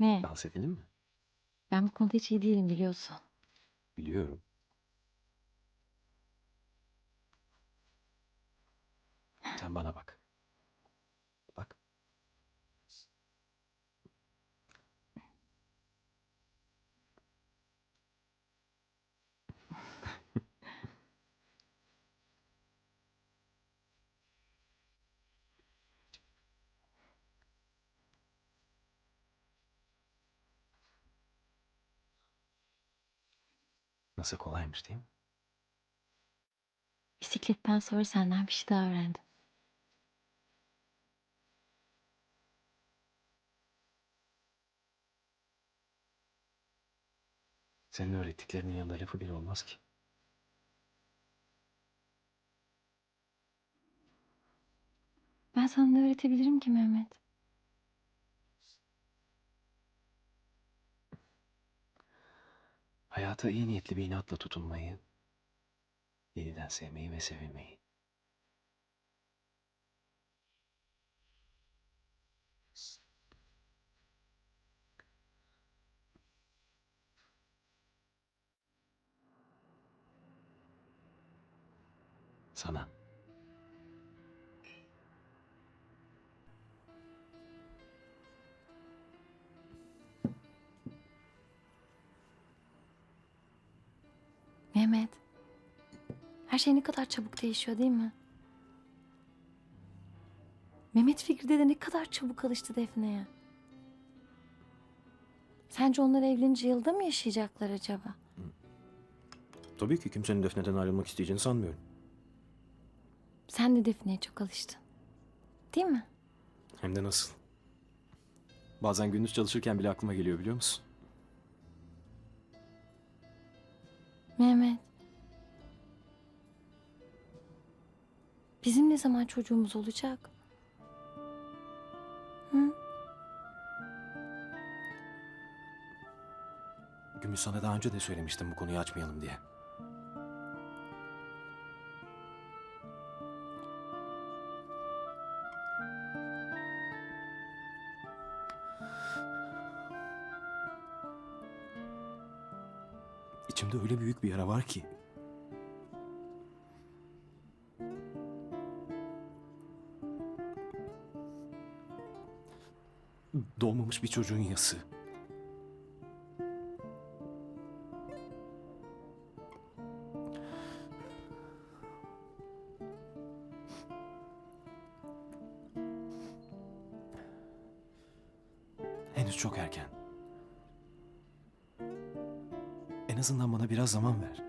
Ne? Dans edelim mi? Ben bu konuda hiç iyi değilim biliyorsun. Biliyorum. Sen bana bak. Bak. Nasıl kolaymış değil mi? Bisikletten sonra senden bir şey daha öğrendim. Senin öğrettiklerinin yanında lafı bile olmaz ki. Ben sana ne öğretebilirim ki Mehmet? Hayata iyi niyetli bir inatla tutunmayı, yeniden sevmeyi ve sevilmeyi. Sana. Her şey ne kadar çabuk değişiyor değil mi? Mehmet Fikri de ne kadar çabuk alıştı Defne'ye. Sence onlar evlenince yılda mı yaşayacaklar acaba? Tabii ki kimsenin Defne'den ayrılmak isteyeceğini sanmıyorum. Sen de Defne'ye çok alıştın. Değil mi? Hem de nasıl. Bazen gündüz çalışırken bile aklıma geliyor biliyor musun? Mehmet. Bizim ne zaman çocuğumuz olacak? Hı? Gümüş sana daha önce de söylemiştim bu konuyu açmayalım diye. İçimde öyle büyük bir yara var ki. Doğmamış bir çocuğun yası. Henüz çok erken. En azından bana biraz zaman ver.